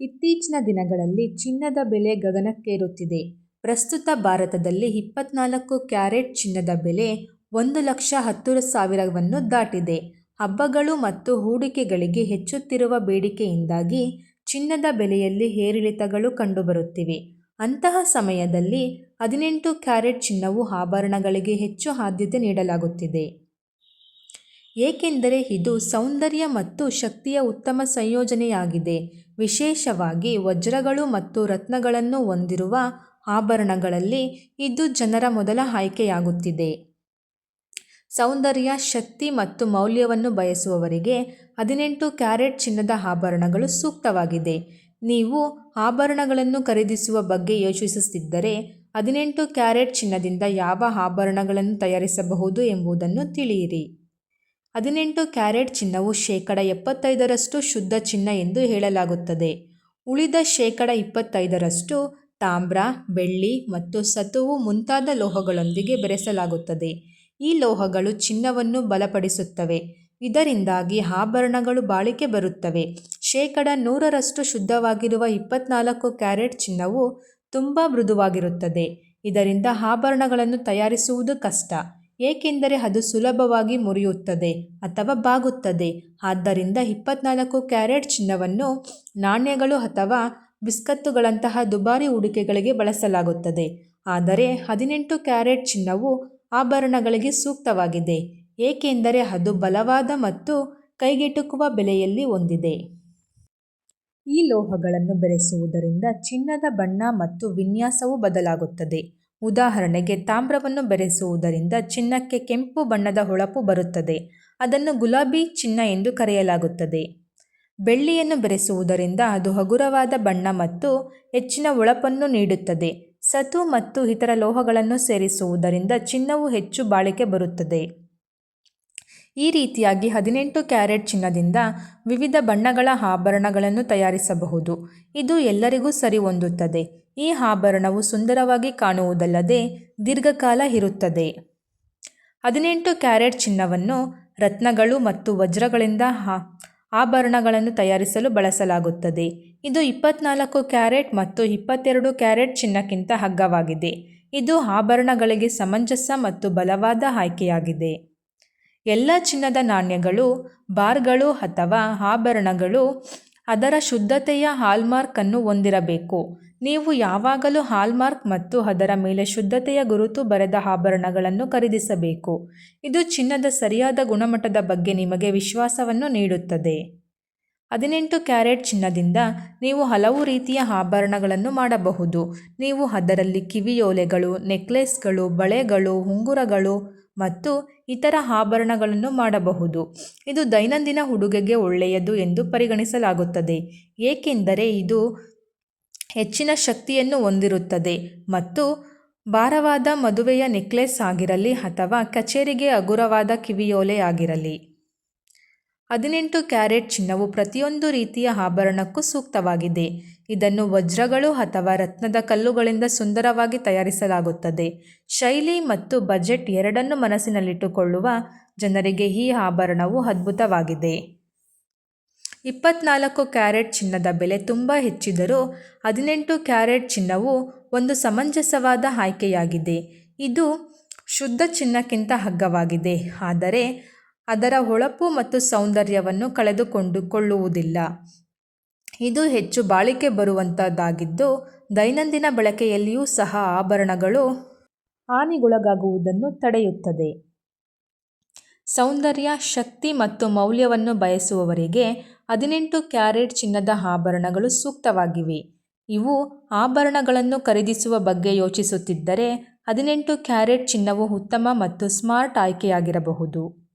ಇತ್ತೀಚಿನ ದಿನಗಳಲ್ಲಿ ಚಿನ್ನದ ಬೆಲೆ ಗಗನಕ್ಕೇರುತ್ತಿದೆ. ಪ್ರಸ್ತುತ ಭಾರತದಲ್ಲಿ ಇಪ್ಪತ್ನಾಲ್ಕು ಕ್ಯಾರೆಟ್ ಚಿನ್ನದ ಬೆಲೆ ಒಂದು ಲಕ್ಷ ಹತ್ತು ಸಾವಿರವನ್ನು ದಾಟಿದೆ. ಹಬ್ಬಗಳು ಮತ್ತು ಹೂಡಿಕೆಗಳಿಗೆ ಹೆಚ್ಚುತ್ತಿರುವ ಬೇಡಿಕೆಯಿಂದಾಗಿ ಚಿನ್ನದ ಬೆಲೆಯಲ್ಲಿ ಏರಿಳಿತಗಳು ಕಂಡುಬರುತ್ತಿವೆ. ಅಂತಹ ಸಮಯದಲ್ಲಿ ಹದಿನೆಂಟು ಕ್ಯಾರೆಟ್ ಚಿನ್ನವು ಆಭರಣಗಳಿಗೆ ಹೆಚ್ಚು ಆದ್ಯತೆ ನೀಡಲಾಗುತ್ತಿದೆ. ಏಕೆಂದರೆ ಇದು ಸೌಂದರ್ಯ ಮತ್ತು ಶಕ್ತಿಯ ಉತ್ತಮ ಸಂಯೋಜನೆಯಾಗಿದೆ. ವಿಶೇಷವಾಗಿ ವಜ್ರಗಳು ಮತ್ತು ರತ್ನಗಳನ್ನು ಹೊಂದಿರುವ ಆಭರಣಗಳಲ್ಲಿ ಇದು ಜನರ ಮೊದಲ ಆಯ್ಕೆಯಾಗುತ್ತಿದೆ. ಸೌಂದರ್ಯ, ಶಕ್ತಿ ಮತ್ತು ಮೌಲ್ಯವನ್ನು ಬಯಸುವವರಿಗೆ ಹದಿನೆಂಟು ಕ್ಯಾರೆಟ್ ಚಿನ್ನದ ಆಭರಣಗಳು ಸೂಕ್ತವಾಗಿದೆ. ನೀವು ಆಭರಣಗಳನ್ನು ಖರೀದಿಸುವ ಬಗ್ಗೆ ಯೋಚಿಸುತ್ತಿದ್ದರೆ, ಹದಿನೆಂಟು ಕ್ಯಾರೆಟ್ ಚಿನ್ನದಿಂದ ಯಾವ ಆಭರಣಗಳನ್ನು ತಯಾರಿಸಬಹುದು ಎಂಬುದನ್ನು ತಿಳಿಯಿರಿ. ಹದಿನೆಂಟು ಕ್ಯಾರೆಟ್ ಚಿನ್ನವು ಶೇಕಡ ಎಪ್ಪತ್ತೈದರಷ್ಟು ಶುದ್ಧ ಚಿನ್ನ ಎಂದು ಹೇಳಲಾಗುತ್ತದೆ. ಉಳಿದ ಶೇಕಡ ಇಪ್ಪತ್ತೈದರಷ್ಟು ತಾಮ್ರ, ಬೆಳ್ಳಿ ಮತ್ತು ಸತುವು ಮುಂತಾದ ಲೋಹಗಳೊಂದಿಗೆ ಬೆರೆಸಲಾಗುತ್ತದೆ. ಈ ಲೋಹಗಳು ಚಿನ್ನವನ್ನು ಬಲಪಡಿಸುತ್ತವೆ, ಇದರಿಂದಾಗಿ ಆಭರಣಗಳು ಬಾಳಿಕೆ ಬರುತ್ತವೆ. ಶೇಕಡ ನೂರರಷ್ಟು ಶುದ್ಧವಾಗಿರುವ ಇಪ್ಪತ್ನಾಲ್ಕು ಕ್ಯಾರೆಟ್ ಚಿನ್ನವು ತುಂಬ ಮೃದುವಾಗಿರುತ್ತದೆ, ಇದರಿಂದ ಆಭರಣಗಳನ್ನು ತಯಾರಿಸುವುದು ಕಷ್ಟ, ಏಕೆಂದರೆ ಅದು ಸುಲಭವಾಗಿ ಮುರಿಯುತ್ತದೆ ಅಥವಾ ಬಾಗುತ್ತದೆ. ಆದ್ದರಿಂದ ಇಪ್ಪತ್ನಾಲ್ಕು ಕ್ಯಾರೆಟ್ ಚಿನ್ನವನ್ನು ನಾಣ್ಯಗಳು ಅಥವಾ ಬಿಸ್ಕತ್ತುಗಳಂತಹ ದುಬಾರಿ ಹೂಡಿಕೆಗಳಿಗೆ ಬಳಸಲಾಗುತ್ತದೆ. ಆದರೆ ಹದಿನೆಂಟು ಕ್ಯಾರೆಟ್ ಚಿನ್ನವು ಆಭರಣಗಳಿಗೆ ಸೂಕ್ತವಾಗಿದೆ, ಏಕೆಂದರೆ ಅದು ಬಲವಾದ ಮತ್ತು ಕೈಗೆಟುಕುವ ಬೆಲೆಯಲ್ಲಿ ಹೊಂದಿದೆ. ಈ ಲೋಹಗಳನ್ನು ಬೆರೆಸುವುದರಿಂದ ಚಿನ್ನದ ಬಣ್ಣ ಮತ್ತು ವಿನ್ಯಾಸವು ಬದಲಾಗುತ್ತದೆ. ಉದಾಹರಣೆಗೆ, ತಾಮ್ರವನ್ನು ಬೆರೆಸುವುದರಿಂದ ಚಿನ್ನಕ್ಕೆ ಕೆಂಪು ಬಣ್ಣದ ಹೊಳಪು ಬರುತ್ತದೆ, ಅದನ್ನು ಗುಲಾಬಿ ಚಿನ್ನ ಎಂದು ಕರೆಯಲಾಗುತ್ತದೆ. ಬೆಳ್ಳಿಯನ್ನು ಬೆರೆಸುವುದರಿಂದ ಅದು ಹಗುರವಾದ ಬಣ್ಣ ಮತ್ತು ಹೆಚ್ಚಿನ ಹೊಳಪನ್ನು ನೀಡುತ್ತದೆ. ಸತು ಮತ್ತು ಇತರ ಲೋಹಗಳನ್ನು ಸೇರಿಸುವುದರಿಂದ ಚಿನ್ನವು ಹೆಚ್ಚು ಬಾಳಿಕೆ ಬರುತ್ತದೆ. ಈ ರೀತಿಯಾಗಿ ಹದಿನೆಂಟು ಕ್ಯಾರೆಟ್ ಚಿನ್ನದಿಂದ ವಿವಿಧ ಬಣ್ಣಗಳ ಆಭರಣಗಳನ್ನು ತಯಾರಿಸಬಹುದು, ಇದು ಎಲ್ಲರಿಗೂ ಸರಿಹೊಂದುತ್ತದೆ. ಈ ಆಭರಣವು ಸುಂದರವಾಗಿ ಕಾಣುವುದಲ್ಲದೆ ದೀರ್ಘಕಾಲ ಇರುತ್ತದೆ. ಹದಿನೆಂಟು ಕ್ಯಾರೆಟ್ ಚಿನ್ನವನ್ನು ರತ್ನಗಳು ಮತ್ತು ವಜ್ರಗಳಿಂದ ಆಭರಣಗಳನ್ನು ತಯಾರಿಸಲು ಬಳಸಲಾಗುತ್ತದೆ. ಇದು ಇಪ್ಪತ್ನಾಲ್ಕು ಕ್ಯಾರೆಟ್ ಮತ್ತು ಇಪ್ಪತ್ತೆರಡು ಕ್ಯಾರೆಟ್ ಚಿನ್ನಕ್ಕಿಂತ ಹಗ್ಗವಾಗಿದೆ ಇದು ಆಭರಣಗಳಿಗೆ ಸಮಂಜಸ ಮತ್ತು ಬಲವಾದ ಆಯ್ಕೆಯಾಗಿದೆ. ಎಲ್ಲ ಚಿನ್ನದ ನಾಣ್ಯಗಳು, ಬಾರ್ಗಳು ಅಥವಾ ಆಭರಣಗಳು ಅದರ ಶುದ್ಧತೆಯ ಹಾಲ್ಮಾರ್ಕ್ ಅನ್ನು ಹೊಂದಿರಬೇಕು. ನೀವು ಯಾವಾಗಲೂ ಹಾಲ್ಮಾರ್ಕ್ ಮತ್ತು ಅದರ ಮೇಲೆ ಶುದ್ಧತೆಯ ಗುರುತು ಬರೆದ ಆಭರಣಗಳನ್ನು ಖರೀದಿಸಬೇಕು, ಇದು ಚಿನ್ನದ ಸರಿಯಾದ ಗುಣಮಟ್ಟದ ಬಗ್ಗೆ ನಿಮಗೆ ವಿಶ್ವಾಸವನ್ನು ನೀಡುತ್ತದೆ. ಹದಿನೆಂಟು ಕ್ಯಾರೆಟ್ ಚಿನ್ನದಿಂದ ನೀವು ಹಲವು ರೀತಿಯ ಆಭರಣಗಳನ್ನು ಮಾಡಬಹುದು. ನೀವು ಅದರಲ್ಲಿ ಕಿವಿಯೋಲೆಗಳು, ನೆಕ್ಲೆಸ್ಗಳು ಬಳೆಗಳು, ಉಂಗುರಗಳು ಮತ್ತು ಇತರ ಆಭರಣಗಳನ್ನು ಮಾಡಬಹುದು. ಇದು ದೈನಂದಿನ ಉಡುಗೆಗೆ ಒಳ್ಳೆಯದು ಎಂದು ಪರಿಗಣಿಸಲಾಗುತ್ತದೆ, ಏಕೆಂದರೆ ಇದು ಹೆಚ್ಚಿನ ಶಕ್ತಿಯನ್ನು ಹೊಂದಿರುತ್ತದೆ ಮತ್ತು ಭಾರವಾದ ಮದುವೆಯ ನೆಕ್ಲೆಸ್ ಆಗಿರಲಿ ಅಥವಾ ಕಚೇರಿಗೆ ಹಗುರವಾದ ಕಿವಿಯೋಲೆಯಾಗಿರಲಿ. ಹದಿನೆಂಟು ಕ್ಯಾರೆಟ್ ಚಿನ್ನವು ಪ್ರತಿಯೊಂದು ರೀತಿಯ ಆಭರಣಕ್ಕೂ ಸೂಕ್ತವಾಗಿದೆ. ಇದನ್ನು ವಜ್ರಗಳು ಅಥವಾ ರತ್ನದ ಕಲ್ಲುಗಳಿಂದ ಸುಂದರವಾಗಿ ತಯಾರಿಸಲಾಗುತ್ತದೆ. ಶೈಲಿ ಮತ್ತು ಬಜೆಟ್ ಎರಡನ್ನು ಮನಸ್ಸಿನಲ್ಲಿಟ್ಟುಕೊಳ್ಳುವ ಜನರಿಗೆ ಈ ಆಭರಣವು ಅದ್ಭುತವಾಗಿದೆ. ಇಪ್ಪತ್ನಾಲ್ಕು ಕ್ಯಾರೆಟ್ ಚಿನ್ನದ ಬೆಲೆ ತುಂಬ ಹೆಚ್ಚಿದರೂ ಹದಿನೆಂಟು ಕ್ಯಾರೆಟ್ ಚಿನ್ನವು ಒಂದು ಸಮಂಜಸವಾದ ಆಯ್ಕೆಯಾಗಿದೆ. ಇದು ಶುದ್ಧ ಚಿನ್ನಕ್ಕಿಂತ ಹಗ್ಗವಾಗಿದೆ ಆದರೆ ಅದರ ಹೊಳಪು ಮತ್ತು ಸೌಂದರ್ಯವನ್ನು ಕಳೆದುಕೊಳ್ಳುವುದಿಲ್ಲ. ಇದು ಹೆಚ್ಚು ಬಾಳಿಕೆ ಬರುವಂಥದ್ದಾಗಿದ್ದು ದೈನಂದಿನ ಬಳಕೆಯಲ್ಲಿಯೂ ಸಹ ಆಭರಣಗಳು ಹಾನಿಗೊಳಗಾಗುವುದನ್ನು ತಡೆಯುತ್ತದೆ. ಸೌಂದರ್ಯ, ಶಕ್ತಿ ಮತ್ತು ಮೌಲ್ಯವನ್ನು ಬಯಸುವವರಿಗೆ ಹದಿನೆಂಟು ಕ್ಯಾರೆಟ್ ಚಿನ್ನದ ಆಭರಣಗಳು ಸೂಕ್ತವಾಗಿವೆ. ಇವು ಆಭರಣಗಳನ್ನು ಖರೀದಿಸುವ ಬಗ್ಗೆ ಯೋಚಿಸುತ್ತಿದ್ದರೆ, ಹದಿನೆಂಟು ಕ್ಯಾರೆಟ್ ಚಿನ್ನವು ಉತ್ತಮ ಮತ್ತು ಸ್ಮಾರ್ಟ್ ಆಯ್ಕೆಯಾಗಿರಬಹುದು.